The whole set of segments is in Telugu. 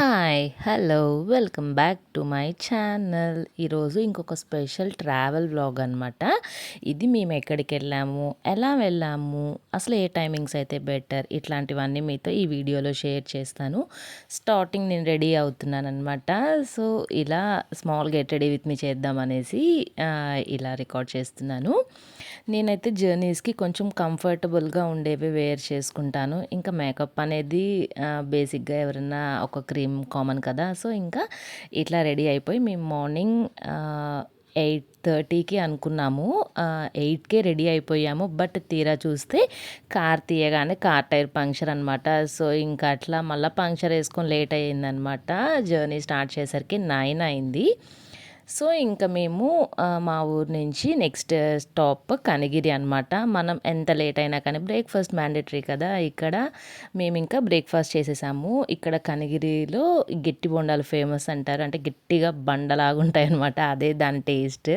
Hi hello welcome back to my channel ఈరోజు ఇంకొక స్పెషల్ ట్రావెల్ వ్లాగ్ అనమాట ఇది మేము ఎక్కడికి వెళ్ళాము ఎలా వెళ్ళాము అసలు ఏ టైమింగ్స్ అయితే బెటర్ ఇట్లాంటివన్నీ మీతో ఈ వీడియోలో షేర్ చేస్తాను. స్టార్టింగ్ నేను రెడీ అవుతున్నాను అనమాట సో ఇలా small get ready with me చేద్దామనేసి ఇలా రికార్డ్ చేస్తున్నాను. నేనైతే జర్నీస్కి కొంచెం కంఫర్టబుల్గా ఉండేవి వేర్ చేసుకుంటాను. ఇంకా మేకప్ అనేది బేసిక్గా ఎవరైనా ఒక క్రీమ్ కామన్ కదా. సో ఇంకా ఇట్లా రెడీ అయిపోయి మేము మార్నింగ్ ఎయిట్ థర్టీకి అనుకున్నాము. ఎయిట్కే రెడీ అయిపోయాము. బట్ తీరా చూస్తే కార్ తీయగానే కార్ టైర్ పంక్చర్ అనమాట సో ఇంకా అట్లా మళ్ళీ పంక్చర్ వేసుకొని లేట్ అయ్యిందనమాట జర్నీ స్టార్ట్ చేసరికి నైన్ అయింది. సో ఇంకా మేము మా ఊరు నుంచి నెక్స్ట్ స్టాప్ కనగిరి అనమాట మనం ఎంత లేట్ అయినా కానీ బ్రేక్ఫాస్ట్ మ్యాండేటరీ కదా ఇక్కడ. మేము ఇంకా బ్రేక్ఫాస్ట్ చేసేసాము. ఇక్కడ కనిగిరిలో గట్టి బొండాలు ఫేమస్ అంటారు. అంటే గట్టిగా బండలాగా ఉంటాయి అనమాట అదే దాని టేస్ట్.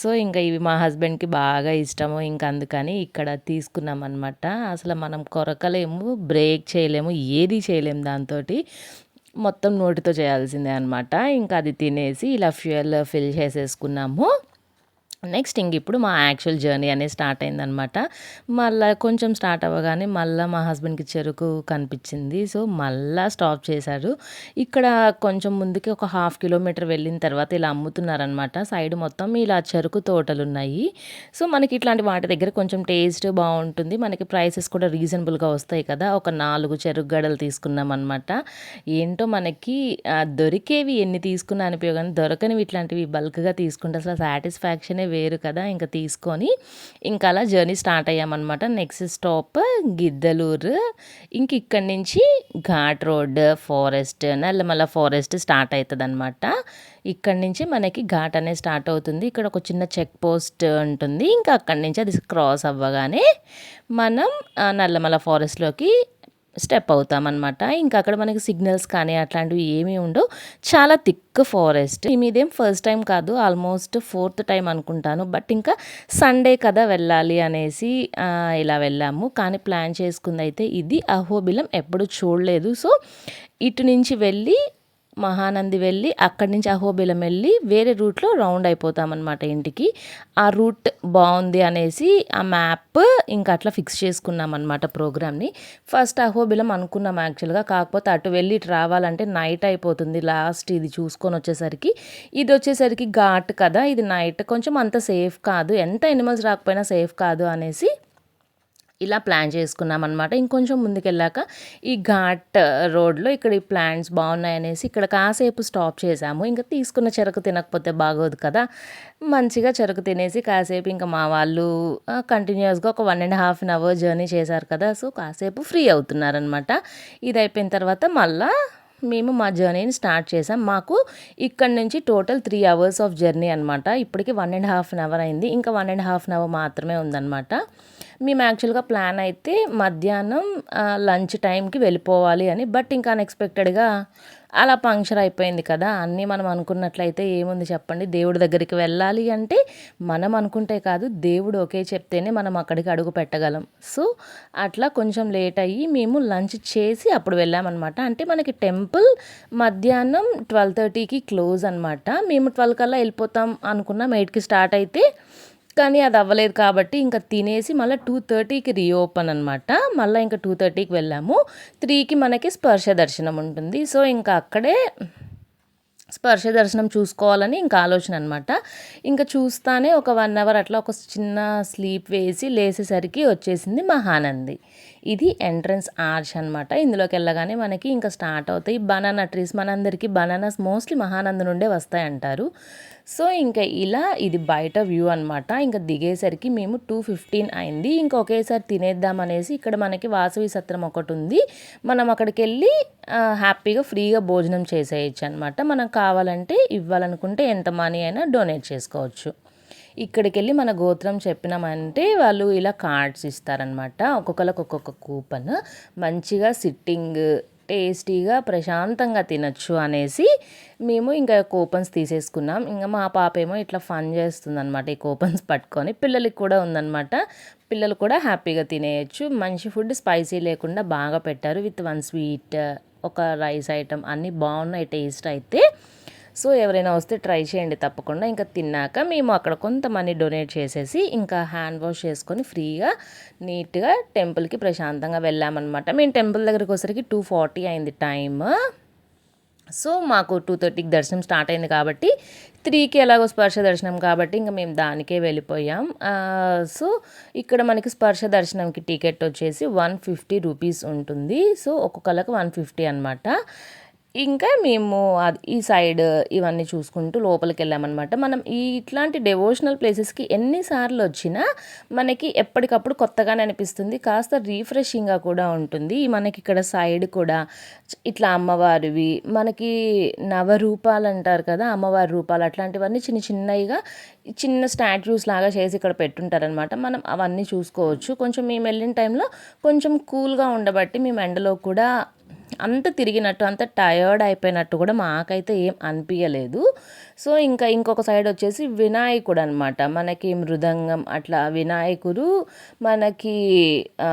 సో ఇంకా ఇవి మా హస్బెండ్కి బాగా ఇష్టము. ఇంకా అందుకని ఇక్కడ తీసుకున్నాం అనమాట అసలు మనం కొరకలేము బ్రేక్ చేయలేము ఏది చేయలేము దాంతో మొత్తం నోటితో చేయాల్సిందే అనమాట ఇంకా అది తినేసి ఇలా ఫ్యూయల్ ఫిల్ చేసేసుకున్నాము. నెక్స్ట్ ఇంక ఇప్పుడు మా యాక్చువల్ జర్నీ అనేది స్టార్ట్ అయిందనమాట మళ్ళీ కొంచెం స్టార్ట్ అవ్వగానే మళ్ళీ మా హస్బెండ్కి చెరుకు కనిపించింది. సో మళ్ళీ స్టాప్ చేశారు. ఇక్కడ కొంచెం ముందుకి ఒక హాఫ్ కిలోమీటర్ వెళ్ళిన తర్వాత ఇలా అమ్ముతున్నారనమాట సైడ్ మొత్తం ఇలా చెరుకు తోటలు ఉన్నాయి సో మనకి ఇట్లాంటి వాటి దగ్గర కొంచెం టేస్ట్ బాగుంటుంది. మనకి ప్రైసెస్ కూడా రీజనబుల్గా వస్తాయి కదా. ఒక నాలుగు చెరుకు గడలు తీసుకున్నాం అనమాట ఏంటో మనకి దొరికేవి ఎన్ని తీసుకున్నా అనిపించగానే దొరకనివి ఇట్లాంటివి బల్క్గా తీసుకుంటే అసలు సాటిస్ఫాక్షనే వేరు కదా ఇంకా తీసుకొని ఇంకా అలా journey start అయ్యామన్నమాట. Next stop Giddalur. ఇంక ఇక్కడి నుంచి ghat road forest Nallamala forest start అవుతుంది అనమాట ఇక్కడి నుంచి మనకి ఘాట్ అనేది స్టార్ట్ అవుతుంది. ఇక్కడ ఒక చిన్న చెక్ పోస్ట్ ఉంటుంది. ఇంకా అక్కడి నుంచి అది క్రాస్ అవ్వగానే మనం నల్లమల ఫారెస్ట్లోకి స్టెప్ అవుతామన్నమాట. ఇంకా అక్కడ మనకి సిగ్నల్స్ కానీ అట్లాంటివి ఏమీ ఉండవు. చాలా థిక్ ఫారెస్ట్. మీదేం ఫస్ట్ టైం కాదు ఆల్మోస్ట్ ఫోర్త్ టైం అనుకుంటాను. బట్ ఇంకా సండే కదా వెళ్ళాలి అనేసి ఇలా వెళ్ళాము. కానీ ప్లాన్ చేసుకుంది అయితే ఇది. అహోబిలం ఎప్పుడు చూడలేదు. సో ఇటు నుంచి వెళ్ళి మహానంది వెళ్ళి అక్కడి నుంచి అహోబిలం వెళ్ళి వేరే రూట్లో రౌండ్ అయిపోతామన్నమాట ఇంటికి. ఆ రూట్ బాగుంది అనేసి ఆ మ్యాప్ ఇంకా అట్లా ఫిక్స్ చేసుకున్నాం అనమాట ప్రోగ్రామ్ని. ఫస్ట్ అహోబిలం అనుకున్నాం యాక్చువల్గా. కాకపోతే అటు వెళ్ళి ఇటు రావాలంటే నైట్ అయిపోతుంది లాస్ట్ ఇది చూసుకొని వచ్చేసరికి. ఇది వచ్చేసరికి ఘాట్ కదా. ఇది నైట్ కొంచెం అంత సేఫ్ కాదు. ఎంత ఎనిమల్స్ రాకపోయినా సేఫ్ కాదు అనేసి ఇలా ప్లాన్ చేసుకున్నాం అనమాట ఇంకొంచెం ముందుకెళ్ళాక ఈ ఘాట్ రోడ్లో ఇక్కడ ఈ ప్లాంట్స్ బాగున్నాయనేసి ఇక్కడ కాసేపు స్టాప్ చేసాము ఇంకా తీసుకున్న చెరకు తినకపోతే బాగోదు కదా. మంచిగా చెరకు తినేసి కాసేపు ఇంకా మా వాళ్ళు కంటిన్యూస్గా ఒక one and half an hour journey చేశారు కదా. సో కాసేపు ఫ్రీ అవుతున్నారనమాట ఇది అయిపోయిన తర్వాత మళ్ళీ మేము మా జర్నీని స్టార్ట్ చేసాం మాకు ఇక్కడ నుంచి total three hours of journey అనమాట ఇప్పటికి one and half an hour అయింది. ఇంకా one and half an hour మాత్రమే ఉందన్నమాట. మేము యాక్చువల్గా ప్లాన్ అయితే మధ్యాహ్నం లంచ్ టైంకి వెళ్ళిపోవాలి అని. బట్ ఇంకా అన్ఎక్స్పెక్టెడ్గా అలా పంక్చర్ అయిపోయింది కదా. అన్నీ మనం అనుకున్నట్లయితే ఏముంది చెప్పండి. దేవుడి దగ్గరికి వెళ్ళాలి అంటే మనం అనుకుంటే కాదు దేవుడు ఒకే చెప్తేనే మనం అక్కడికి అడుగు పెట్టగలం. సో అట్లా కొంచెం లేట్ అయ్యి మేము లంచ్ చేసి అప్పుడు వెళ్ళామన్నమాట. అంటే మనకి టెంపుల్ మధ్యాహ్నం ట్వెల్వ్ థర్టీకి క్లోజ్ అనమాట మేము ట్వెల్వ్ కల్లా వెళ్ళిపోతాం అనుకున్నాం. ఎయిట్కి స్టార్ట్ అయితే కానీ అది అవ్వలేదు కాబట్టి ఇంకా తినేసి మళ్ళీ టూ థర్టీకి రీఓపెన్ అనమాట మళ్ళీ ఇంకా టూ థర్టీకి వెళ్ళాము. త్రీకి మనకి స్పర్శ దర్శనం ఉంటుంది. సో ఇంకా అక్కడే స్పర్శ దర్శనం చూసుకోవాలని ఇంకా ఆలోచన అనమాట ఇంకా చూస్తానే ఒక వన్ అవర్ అట్లా ఒక చిన్న స్లీప్ వేసి లేసేసరికి వచ్చేసింది మహానంది. ఇది ఎంట్రన్స్ ఆర్చ్ అనమాట ఇందులోకి వెళ్ళగానే మనకి ఇంకా స్టార్ట్ అవుతాయి. బనానా ట్రీస్ మనందరికీ బనానాస్ మోస్ట్లీ మహానంద నుండే వస్తాయంటారు. సో ఇంకా ఇలా ఇది బయట వ్యూ అనమాట ఇంకా దిగేసరికి మేము టూ ఫిఫ్టీన్ అయింది. ఇంకా ఒకేసారి తినేద్దామనేసి ఇక్కడ మనకి వాసవి సత్రం ఒకటి ఉంది. మనం అక్కడికి వెళ్ళి హ్యాపీగా ఫ్రీగా భోజనం చేసేయచ్చు అనమాట మనం కావాలంటే ఇవ్వాలనుకుంటే ఎంత మనీ అయినా డొనేట్ చేసుకోవచ్చు. ఇక్కడికి వెళ్ళి మన గోత్రం చెప్పినామంటే వాళ్ళు ఇలా కార్డ్స్ ఇస్తారనమాట ఒక్కొక్కరికి ఒక్కొక్క కూపన్. మంచిగా సిట్టింగ్ టేస్టీగా ప్రశాంతంగా తినచ్చు అనేసి మేము ఇంకా కూపన్స్ తీసేసుకున్నాం. ఇంకా మా పాప ఏమో ఇట్లా ఫన్ చేస్తుందనమాట ఈ కూపన్స్ పట్టుకొని పిల్లలకి కూడా ఉందన్నమాట. పిల్లలు కూడా హ్యాపీగా తినేయచ్చు. మంచి ఫుడ్ స్పైసీ లేకుండా బాగా పెట్టారు. విత్ వన్ స్వీట్ ఒక రైస్ ఐటమ్ అన్నీ బాగున్నాయి టేస్ట్ అయితే. సో ఎవరైనా వస్తే ట్రై చేయండి తప్పకుండా. ఇంకా తిన్నాక మేము అక్కడ కొంత మనీ డొనేట్ చేసేసి ఇంకా హ్యాండ్ వాష్ చేసుకొని ఫ్రీగా నీట్గా టెంపుల్కి ప్రశాంతంగా వెళ్ళామన్నమాట. మేము టెంపుల్ దగ్గరికి వచ్చేసరికి టూ ఫార్టీ అయింది టైమ్. సో మాకు టూ థర్టీకి దర్శనం స్టార్ట్ అయింది కాబట్టి త్రీకి ఎలాగో స్పర్శ దర్శనం కాబట్టి ఇంకా మేము దానికే వెళ్ళిపోయాం. సో ఇక్కడ మనకి స్పర్శ దర్శనంకి టికెట్ వచ్చేసి వన్ ఫిఫ్టీ రూపీస్ ఉంటుంది. సో ఒక్కొక్కళ్ళకి వన్ ఫిఫ్టీ అనమాట ఇంకా మేము ఈ సైడ్ ఇవన్నీ చూసుకుంటూ లోపలికి వెళ్ళామన్నమాట మనం ఈ ఇట్లాంటి డెవోషనల్ ప్లేసెస్కి ఎన్నిసార్లు వచ్చినా మనకి ఎప్పటికప్పుడు కొత్తగానే అనిపిస్తుంది. కాస్త రీఫ్రెషింగ్గా కూడా ఉంటుంది. మనకి ఇక్కడ సైడ్ కూడా ఇట్లా అమ్మవారివి మనకి నవరూపాలు అంటారు కదా అమ్మవారి రూపాలు అట్లాంటివన్నీ చిన్న చిన్నవిగా చిన్న స్టాట్యూస్ లాగా చేసి ఇక్కడ పెట్టుంటారనమాట మనం అవన్నీ చూసుకోవచ్చు. కొంచెం మేము వెళ్ళిన టైంలో కొంచెం కూల్గా ఉండబట్టి మేము ఎండలో కూడా అంత తిరిగినట్టు అంత టయర్డ్ అయిపోయినట్టు కూడా మాకైతే ఏం అనిపించలేదు సో ఇంకా ఇంకొక సైడ్ వచ్చేసి వినాయకుడు అనమాట మనకి మృదంగం అట్లా వినాయకుడు మనకి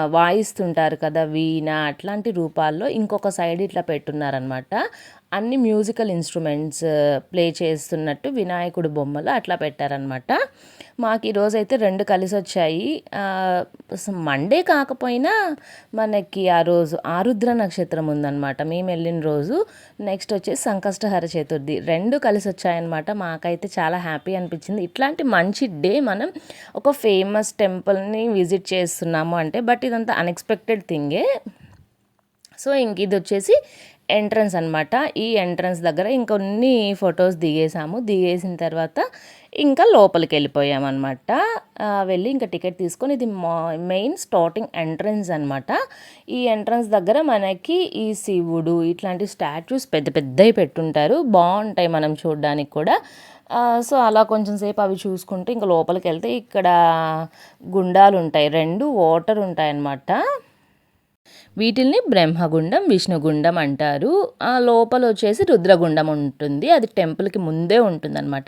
వాయిస్తుంటారు కదా వీణ అట్లాంటి రూపాల్లో ఇంకొక సైడ్ ఇట్లా పెట్టున్నారనమాట. అన్ని మ్యూజికల్ ఇన్స్ట్రుమెంట్స్ ప్లే చేస్తున్నట్టు వినాయకుడు బొమ్మలు అట్లా పెట్టారనమాట మాకు ఈరోజైతే రెండు కలిసి వచ్చాయి మండే కాకపోయినా మనకి ఆ రోజు ఆరుద్ర నక్షత్రం ఉందన్నమాట. మేము వెళ్ళిన రోజు నెక్స్ట్ వచ్చేసి సంకష్టహర చతుర్థి. రెండు కలిసి వచ్చాయన్నమాట మాకైతే చాలా హ్యాపీ అనిపించింది. ఇట్లాంటి మంచి డే మనం ఒక ఫేమస్ టెంపుల్ని విజిట్ చేస్తున్నాము అంటే బట్ ఇదంతా అన్ఎక్స్పెక్టెడ్ థింగే. సో ఇంక ఇది వచ్చేసి ఎంట్రన్స్ అనమాట ఈ ఎంట్రన్స్ దగ్గర ఇంకొన్ని ఫొటోస్ దిగేసాము. దిగేసిన తర్వాత ఇంకా లోపలికి వెళ్ళిపోయామన్నమాట. వెళ్ళి ఇంకా టికెట్ తీసుకొని ఇది మెయిన్ స్టార్టింగ్ ఎంట్రన్స్ అనమాట ఈ ఎంట్రన్స్ దగ్గర మనకి ఈ శివుడు ఇట్లాంటి స్టాచ్యూస్ పెద్ద పెద్దవి పెట్టుంటారు. బాగుంటాయి మనం చూడడానికి కూడా. సో అలా కొంచెం సేపు అవి చూసుకుంటూ ఇంకా లోపలికి వెళ్తే ఇక్కడ గుండాలు ఉంటాయి రెండు వాటర్ ఉంటాయి అన్నమాట వీటిల్ని బ్రహ్మగుండం విష్ణుగుండం అంటారు. ఆ లోపల వచ్చేసి రుద్రగుండం ఉంటుంది. అది టెంపుల్కి ముందే ఉంటుందన్నమాట.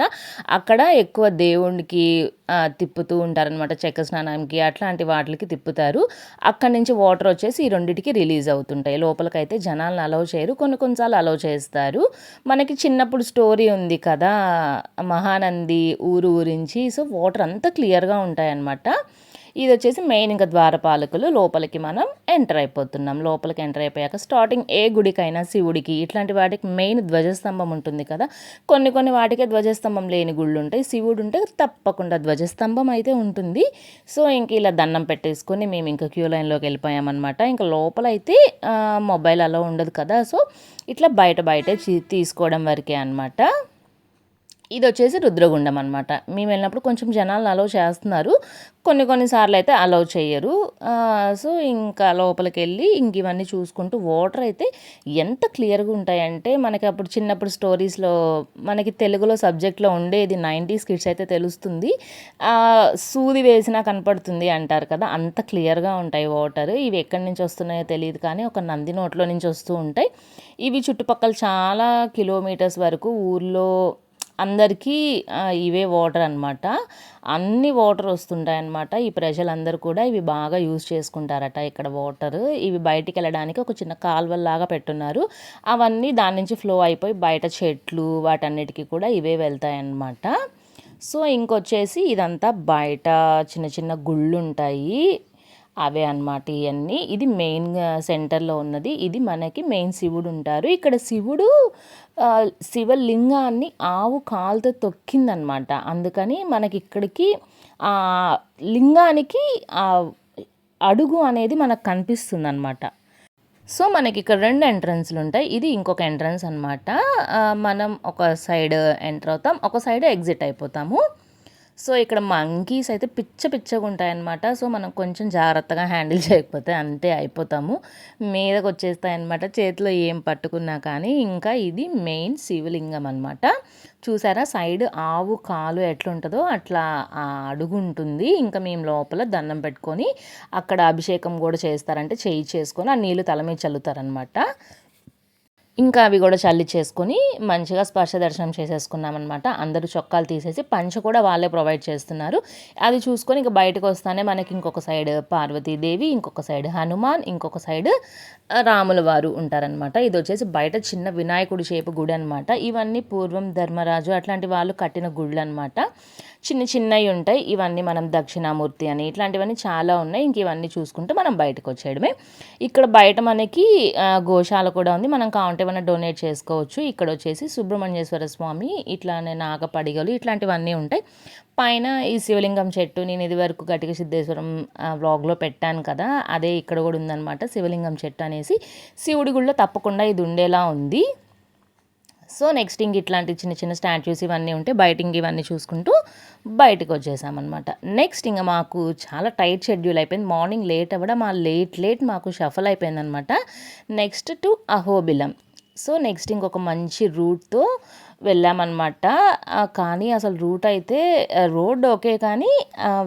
అక్కడ ఎక్కువ దేవుడికి తిప్పుతూ ఉంటారనమాట చెక్క స్నానానికి అట్లాంటి వాటికి తిప్పుతారు. అక్కడి నుంచి వాటర్ వచ్చేసి ఈ రెండింటికి రిలీజ్ అవుతుంటాయి. లోపలికైతే జనాలను అలౌ చేయరు. కొన్ని కొన్నిసార్లు అలౌ చేస్తారు. మనకి చిన్నప్పుడు స్టోరీ ఉంది కదా మహానంది ఊరు ఊరించి. సో వాటర్ అంతా క్లియర్గా ఉంటాయన్నమాట. ఇది వచ్చేసి మెయిన్ ఇంకా ద్వారపాలకులు. లోపలికి మనం ఎంటర్ అయిపోతున్నాం. లోపలికి ఎంటర్ అయిపోయాక స్టార్టింగ్ ఏ గుడికైనా శివుడికి ఇట్లాంటి వాటికి మెయిన్ ధ్వజస్తంభం ఉంటుంది కదా. కొన్ని కొన్ని వాటికే ధ్వజస్తంభం లేని గుళ్ళు ఉంటాయి. శివుడు ఉంటే తప్పకుండా ధ్వజస్తంభం అయితే ఉంటుంది. సో ఇంక ఇలా దండం పెట్టేసుకొని మేము ఇంకా క్యూ లైన్లోకి వెళ్ళిపోయామన్నమాట. ఇంకా లోపల అయితే మొబైల్ అలా ఉండదు కదా. సో ఇట్లా బయట బయట తీసుకోవడం వరకే అనమాట ఇది వచ్చేసి రుద్రగుండం అనమాట మేము వెళ్ళినప్పుడు కొంచెం జనాలు అలౌ చేస్తున్నారు. కొన్ని కొన్నిసార్లు అయితే అలౌ చేయరు. సో ఇంకా లోపలికి వెళ్ళి ఇంక ఇవన్నీ చూసుకుంటూ వాటర్ అయితే ఎంత క్లియర్గా ఉంటాయంటే మనకి అప్పుడు చిన్నప్పుడు స్టోరీస్లో మనకి తెలుగులో సబ్జెక్ట్లో ఉండేది నైంటీస్ కిడ్స్ అయితే తెలుస్తుంది. సూది వేసినా కనపడుతుంది అంటారు కదా అంత క్లియర్గా ఉంటాయి వాటర్ ఇవి ఎక్కడి నుంచి వస్తున్నాయో తెలియదు కానీ ఒక నంది నోట్లో నుంచి వస్తూ ఉంటాయి. ఇవి చుట్టుపక్కల చాలా కిలోమీటర్స్ వరకు ఊర్లో అందరికీ ఇవే వాటర్ అనమాట అన్ని వాటర్ వస్తుంటాయి అనమాట ఈ ప్రజలందరూ కూడా ఇవి బాగా యూజ్ చేసుకుంటారట ఇక్కడ వాటర్. ఇవి బయటికి వెళ్ళడానికి ఒక చిన్న కాల్వల్లాగా పెట్టున్నారు. అవన్నీ దాని నుంచి ఫ్లో అయిపోయి బయట చెట్లు వాటన్నిటికీ కూడా ఇవే వెళ్తాయి అన్నమాట సో ఇంకొచ్చేసి ఇదంతా బయట చిన్న చిన్న గుళ్ళు ఉంటాయి అవే అనమాట ఇవన్నీ ఇది మెయిన్ సెంటర్లో ఉన్నది. ఇది మనకి మెయిన్ శివుడు ఉంటారు. ఇక్కడ శివుడు శివలింగాన్ని ఆవు కాలుతో తొక్కిందనమాట అందుకని మనకి ఇక్కడికి లింగానికి అడుగు అనేది మనకు కనిపిస్తుంది అనమాట సో మనకి ఇక్కడ రెండు ఎంట్రన్స్లు ఉంటాయి ఇది ఇంకొక ఎంట్రన్స్ అనమాట మనం ఒక సైడ్ ఎంటర్ అవుతాం ఒక సైడ్ ఎగ్జిట్ అయిపోతాము. సో ఇక్కడ మంకీస్ అయితే పిచ్చ పిచ్చగా ఉంటాయన్నమాట. సో మనం కొంచెం జాగ్రత్తగా హ్యాండిల్ చేయకపోతే అంతే అయిపోతాము. మీదకి వచ్చేస్తాయన్నమాట. చేతిలో ఏం పట్టుకున్నా కానీ ఇంకా ఇది మెయిన్ శివలింగం అనమాట చూసారా? సైడ్ ఆవు కాలు ఎట్లుంటుందో అట్లా అడుగు ఉంటుంది. ఇంకా మేము లోపల దండం పెట్టుకొని అక్కడ అభిషేకం కూడా చేస్తారంటే చేయి చేసుకొని ఆ నీళ్ళు తల మీద చల్లుతారనమాట ఇంకా అవి కూడా చల్లి చేసుకొని మంచిగా స్పర్శ దర్శనం చేసేసుకున్నామన్నమాట. అందరూ చొక్కాలు తీసేసి పంచ కూడా వాళ్ళే ప్రొవైడ్ చేస్తున్నారు. అది చూసుకొని ఇంకా బయటకు వస్తానే మనకి ఇంకొక సైడ్ పార్వతీదేవి ఇంకొక సైడ్ హనుమాన్ ఇంకొక సైడ్ రాముల వారు ఉంటారనమాట ఇది వచ్చేసి బయట చిన్న వినాయకుడి షేపు గుడి అనమాట ఇవన్నీ పూర్వం ధర్మరాజు అట్లాంటి వాళ్ళు కట్టిన గుళ్ళు అనమాట చిన్న చిన్నవి ఉంటాయి. ఇవన్నీ మనం దక్షిణామూర్తి అని ఇట్లాంటివన్నీ చాలా ఉన్నాయి. ఇంక ఇవన్నీ చూసుకుంటూ మనం బయటకు వచ్చేయడమే. ఇక్కడ బయట మనకి గోశాల కూడా ఉంది. మనం కావంటే ఏమైనా డొనేట్ చేసుకోవచ్చు. ఇక్కడ వచ్చేసి సుబ్రహ్మణ్యేశ్వర స్వామి ఇట్లానే నాగపడిగలు ఇట్లాంటివన్నీ ఉంటాయి. పైన ఈ శివలింగం చెట్టు నేను ఇది వరకు గటిక సిద్ధేశ్వరం వ్లాగ్లో పెట్టాను కదా అదే ఇక్కడ కూడా ఉందన్నమాట శివలింగం చెట్టు అనేసి. శివుడి గుళ్ళో తప్పకుండా ఇది ఉండేలా ఉంది. సో నెక్స్ట్ ఇంక ఇట్లాంటి చిన్న చిన్న స్టాచ్యూస్ ఇవన్నీ ఉంటే బయట ఇంక ఇవన్నీ చూసుకుంటూ బయటకు వచ్చేసామన్నమాట. నెక్స్ట్ ఇంకా మాకు చాలా టైట్ షెడ్యూల్ అయిపోయింది. మార్నింగ్ లేట్ అవ్వడం ఆ లేట్ లేట్ మాకు షఫల్ అయిపోయిందనమాట next to Ahobilam. So next ఇంకొక మంచి రూట్తో వెళ్ళామన్నమాట. కానీ అసలు రూట్ అయితే రోడ్ ఓకే కానీ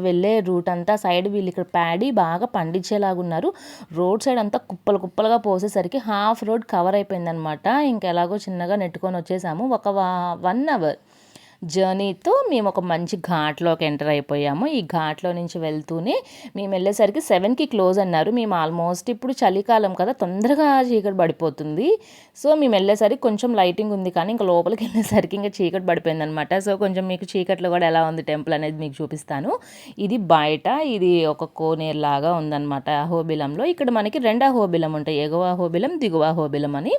వెళ్ళే రూట్ అంతా సైడ్ వీళ్ళు ఇక్కడ ప్యాడీ బాగా పండించేలాగున్నారు రోడ్ సైడ్ అంతా కుప్పలు కుప్పలుగా పోసేసరికి హాఫ్ రోడ్ కవర్ అయిపోయిందనమాట ఇంకెలాగో చిన్నగా నెట్టుకొని వచ్చేసాము. ఒక వన్ అవర్. జర్నీతో మేము ఒక మంచి ఘాట్లోకి ఎంటర్ అయిపోయాము. ఈ ఘాట్లో నుంచి వెళ్తూనే మేము వెళ్ళేసరికి సెవెన్కి క్లోజ్ అన్నారు. మేము ఆల్మోస్ట్ ఇప్పుడు చలికాలం కదా తొందరగా చీకటి పడిపోతుంది. సో మేము వెళ్ళేసరికి కొంచెం లైటింగ్ ఉంది కానీ ఇంకా లోపలికి వెళ్ళేసరికి ఇంకా చీకటి పడిపోయింది అనమాట సో కొంచెం మీకు చీకట్లో కూడా ఎలా ఉంది టెంపుల్ అనేది మీకు చూపిస్తాను. ఇది బయట ఇది ఒక కోనేర్ లాగా ఉందన్నమాట అహోబిలంలో ఇక్కడ మనకి రెండు అహోబిలం ఉంటాయి. ఎగువ అహోబిలం దిగువ అహోబిలం అని.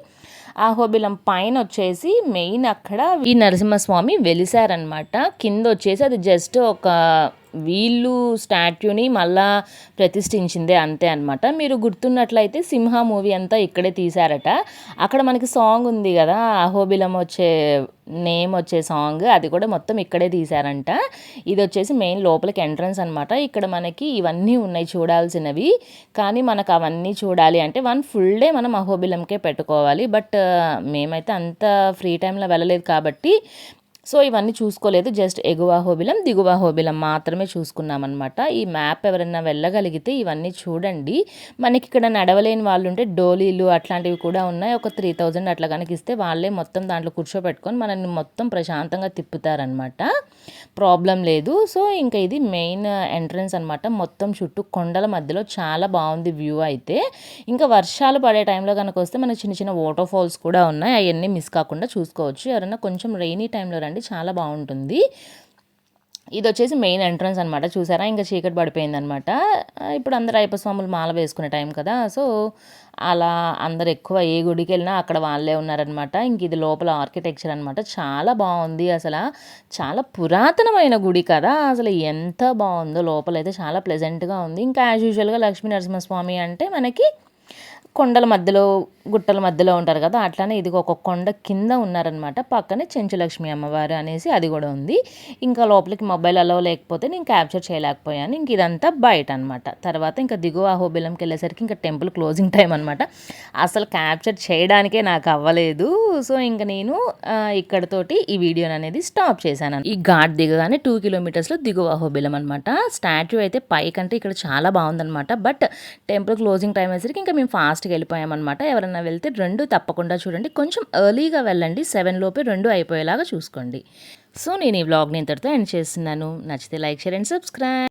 ఆ హోబిలం పైన వచ్చేసి మెయిన్ అక్కడ ఈ నరసింహస్వామి వెలిసారనమాట కింద వచ్చేసి అది జస్ట్ ఒక వీళ్ళు స్టాట్యూని మళ్ళా ప్రతిష్ఠించిందే అంతే అనమాట మీరు గుర్తున్నట్లయితే సింహ మూవీ అంతా ఇక్కడే తీశారట. అక్కడ మనకి సాంగ్ ఉంది కదా అహోబిలం వచ్చే నేమ్ వచ్చే సాంగ్ అది కూడా మొత్తం ఇక్కడే తీశారంట. ఇది వచ్చేసి మెయిన్ లోపలికి ఎంట్రన్స్ అనమాట ఇక్కడ మనకి ఇవన్నీ ఉన్నాయి చూడాల్సినవి. కానీ మనకు అవన్నీ చూడాలి అంటే వన్ ఫుల్ డే మనం అహోబిలంకే పెట్టుకోవాలి. బట్ మేమైతే అంత ఫ్రీ టైంలో వెళ్ళలేదు కాబట్టి సో ఇవన్నీ చూసుకోలేదు. జస్ట్ ఎగువ హోబిలం దిగువ హోబిలం మాత్రమే చూసుకున్నామన్నమాట. ఈ మ్యాప్ ఎవరైనా వెళ్ళగలిగితే ఇవన్నీ చూడండి. మనకి ఇక్కడ నడవలేని వాళ్ళు ఉంటే డోలీలు అట్లాంటివి కూడా ఉన్నాయి. ఒక త్రీ థౌజండ్ అట్లా కనుక ఇస్తే వాళ్ళే మొత్తం దాంట్లో కూర్చోబెట్టుకొని మనల్ని మొత్తం ప్రశాంతంగా తిప్పుతారనమాట ప్రాబ్లం లేదు. సో ఇంకా ఇది మెయిన్ ఎంట్రన్స్ అనమాట మొత్తం చుట్టూ కొండల మధ్యలో చాలా బాగుంది వ్యూ అయితే. ఇంకా వర్షాలు పడే టైంలో కనుక వస్తే మనకి చిన్న చిన్న వాటర్ ఫాల్స్ కూడా ఉన్నాయి. అవన్నీ మిస్ కాకుండా చూసుకోవచ్చు. ఎవరైనా కొంచెం రెయినీ టైంలో రండి. చాలా బాగుంటుంది. ఇది వచ్చేసి మెయిన్ ఎంట్రన్స్ అనమాట చూసారా? ఇంకా చీకటి పడిపోయింది అనమాట ఇప్పుడు అందరు అయ్యప్ప స్వాములు మాల వేసుకునే టైం కదా. సో అలా అందరు ఎక్కువ ఏ గుడికి వెళ్ళినా అక్కడ వాళ్ళే ఉన్నారనమాట ఇంక ఇది లోపల ఆర్కిటెక్చర్ అనమాట చాలా బాగుంది అసలు. చాలా పురాతనమైన గుడి కదా. అసలు ఎంత బాగుందో లోపలైతే చాలా ప్లెజెంట్గా ఉంది. ఇంకా యాజ్ యూజువల్గా లక్ష్మీ నరసింహస్వామి అంటే మనకి కొండల మధ్యలో గుట్టల మధ్యలో ఉంటారు కదా అట్లానే ఇది ఒక కొండ కింద ఉన్నారనమాట. పక్కనే చెంచులక్ష్మి అమ్మవారు అనేసి అది కూడా ఉంది. ఇంకా లోపలికి మొబైల్ అలవ లేకపోతే నేను క్యాప్చర్ చేయలేకపోయాను. ఇంక ఇదంతా బయట అనమాట. తర్వాత ఇంకా దిగువ అహోబిలంకి వెళ్ళేసరికి ఇంకా టెంపుల్ క్లోజింగ్ టైం అనమాట. అసలు క్యాప్చర్ చేయడానికే నాకు అవ్వలేదు. సో ఇంకా నేను ఇక్కడతోటి ఈ వీడియోని అనేది స్టాప్ చేశాను. ఈ ఘాట్ దిగగానే టూ కిలోమీటర్స్లో దిగువ అహోబిలం అనమాట. స్టాచ్యూ అయితే పైకంటే ఇక్కడ చాలా బాగుందనమాట. బట్ టెంపుల్ క్లోజింగ్ టైం వేసరికి ఇంకా మేము ఫాస్ట్ లాస్ట్కి వెళ్ళిపోయామన్నమాట. ఎవరైనా వెళ్తే రెండు తప్పకుండా చూడండి. కొంచెం ఎర్లీగా వెళ్ళండి. సెవెన్ లోపే రెండు అయిపోయేలాగా చూసుకోండి. సో నేను ఈ వ్లాగ్ని ఇంతటితో ఎండ్ చేస్తున్నాను. నచ్చితే లైక్ షేర్ అండ్ సబ్స్క్రైబ్.